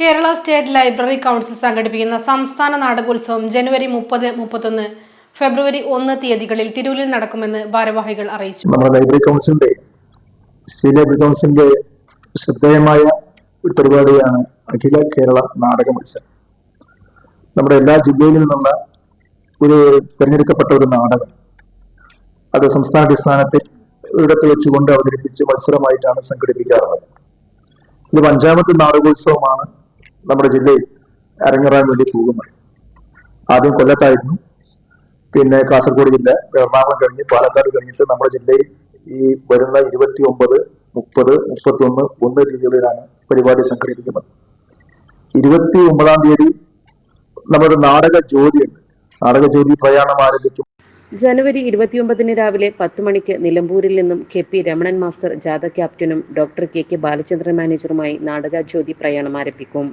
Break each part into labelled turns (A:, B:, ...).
A: Kerala state library council സംഘടിപ്പിക്കുന്ന സംസ്ഥാന നാടകോത്സവം ജനുവരി മുപ്പത് മുപ്പത്തൊന്ന് ഫെബ്രുവരി ഒന്ന് തീയതികളിൽ തിരൂരിൽ നടക്കുമെന്ന് ഭാരവാഹികൾ അറിയിച്ചു.
B: നമ്മുടെ ലൈബ്രറി കൗൺസിലിന്റെ ലൈബ്രറി കൗൺസിലിന്റെ ശ്രദ്ധേയമായ ഒരു പരിപാടിയാണ് അഖില കേരള നാടക മത്സരം. നമ്മുടെ എല്ലാ ജില്ലയിൽ നിന്നുള്ള ഒരു തിരഞ്ഞെടുക്കപ്പെട്ട ഒരു നാടകം. അത് സംസ്ഥാനാടിസ്ഥാനത്തിൽ ഒരിടത്ത് വെച്ചുകൊണ്ട് അവതരിപ്പിച്ച് മത്സരമായിട്ടാണ് സംഘടിപ്പിക്കാറുള്ളത്. ഇത് അഞ്ചാമത്തെ നാടകോത്സവമാണ്. നമ്മുടെ ജില്ലയിൽ അരങ്ങേറാൻ വേണ്ടി പോകുന്നത് ആദ്യം കൊല്ലത്തായിരുന്നു. പിന്നെ കാസർഗോഡ് ജില്ല എറണാകുളം കഴിഞ്ഞ് പാലക്കാട് കഴിഞ്ഞിട്ട് നമ്മുടെ ജില്ലയിൽ ഈ വരുന്ന ഇരുപത്തി ഒമ്പത് മുപ്പത് മുപ്പത്തി ഒന്ന് ഒന്ന് തീയതികളിലാണ് പരിപാടി സംഘടിപ്പിക്കുന്നത്. ഇരുപത്തി ഒമ്പതാം തീയതി നമ്മുടെ നാടക ജ്യോതിയുണ്ട് നാടക ജ്യോതി പ്രയാണം ആരംഭിക്കും.
C: ജനുവരി ഇരുപത്തിയൊമ്പതിന് രാവിലെ പത്ത് മണിക്ക് നിലമ്പൂരിൽ നിന്നും കെ പി രമണൻ മാസ്റ്റർ ജാഥ ക്യാപ്റ്റനും ഡോക്ടർ കെ കെ ബാലചന്ദ്രൻ മാനേജറുമായി നാടക ജ്യോതി പ്രയാണം ആരംഭിക്കും.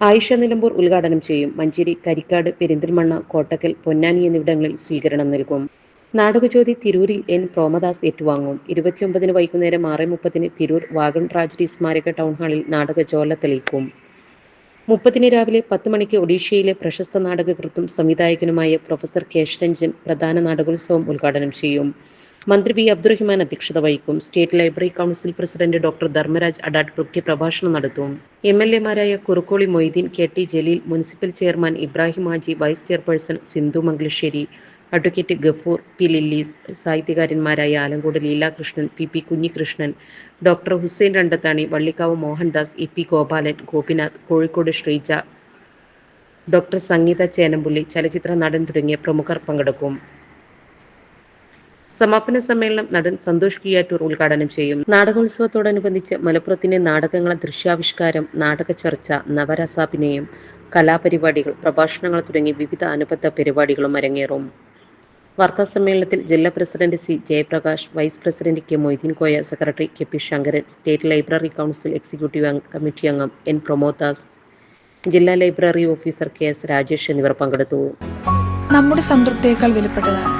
C: ആയിഷ നിലമ്പൂർ ഉദ്ഘാടനം ചെയ്യും. മഞ്ചേരി കരിക്കാട് പെരിന്തൽമണ്ണ കോട്ടക്കൽ പൊന്നാനി എന്നിവിടങ്ങളിൽ സ്വീകരണം നൽകും. നാടകജ്യോതി തിരൂരിൽ എൻ. പ്രോമദാസ് ഏറ്റുവാങ്ങും. ഇരുപത്തിയൊമ്പതിന് വൈകുന്നേരം ആറ് മുപ്പതിന് തിരൂർ വാഗൺ ട്രാജഡി സ്മാരക ടൗൺ ഹാളിൽ നാടക നാടകജോല തെളിയിക്കും. മുപ്പതിന് രാവിലെ പത്ത് മണിക്ക് ഒഡീഷയിലെ പ്രശസ്ത നാടകകൃത്തും സംവിധായകനുമായ പ്രൊഫസർ കേശരഞ്ജൻ പ്രധാന നാടകോത്സവം ഉദ്ഘാടനം ചെയ്യും. മന്ത്രി വി അബ്ദുറഹിമാൻ അധ്യക്ഷത വഹിക്കും. State library council president doctor Dharmaraj Adat മുഖ്യ പ്രഭാഷണം നടത്തും. M L എമാരായ Kurukkoli Moideen K T Jaleel municipal chairman Ibrahim Haji vice chairperson Sindhu Mangalassery advocate Gafoor P Lillis സാഹിത്യകാരന്മാരായ Alankode Leelakrishnan P P Kunhikrishnan doctor Hussain Randathani Vallikkavu Mohandas E P Gopalan Gopinath Kozhikode Sreeja doctor Sangeetha Chenampulli ചലച്ചിത്ര നടൻ തുടങ്ങിയ പ്രമുഖർ പങ്കെടുക്കും. സമാപന സമ്മേളനം നടൻ സന്തോഷ് കിയാറ്റൂർ ഉദ്ഘാടനം ചെയ്യും. നാടകോത്സവത്തോടനുബന്ധിച്ച് മലപ്പുറത്തിന്റെ നാടകങ്ങളെ ദൃശ്യാവിഷ്കാരം നാടക ചർച്ച നവരസാഭിനയം കലാപരിപാടികൾ പ്രഭാഷണങ്ങൾ തുടങ്ങി വിവിധ അനുബന്ധ പരിപാടികളും അരങ്ങേറും. വാർത്താ സമ്മേളനത്തിൽ ജില്ലാ president C Jayaprakash vice president K Moideen Koya secretary K P Sankaran state library council executive committee അംഗം എൻ പ്രമോദാസ് ജില്ലാ library officer K S Rajesh എന്നിവർ പങ്കെടുത്തു.
D: നമ്മുടെ സംതൃപ്തിയേക്കാൾ വിലപ്പെട്ടതാണ്.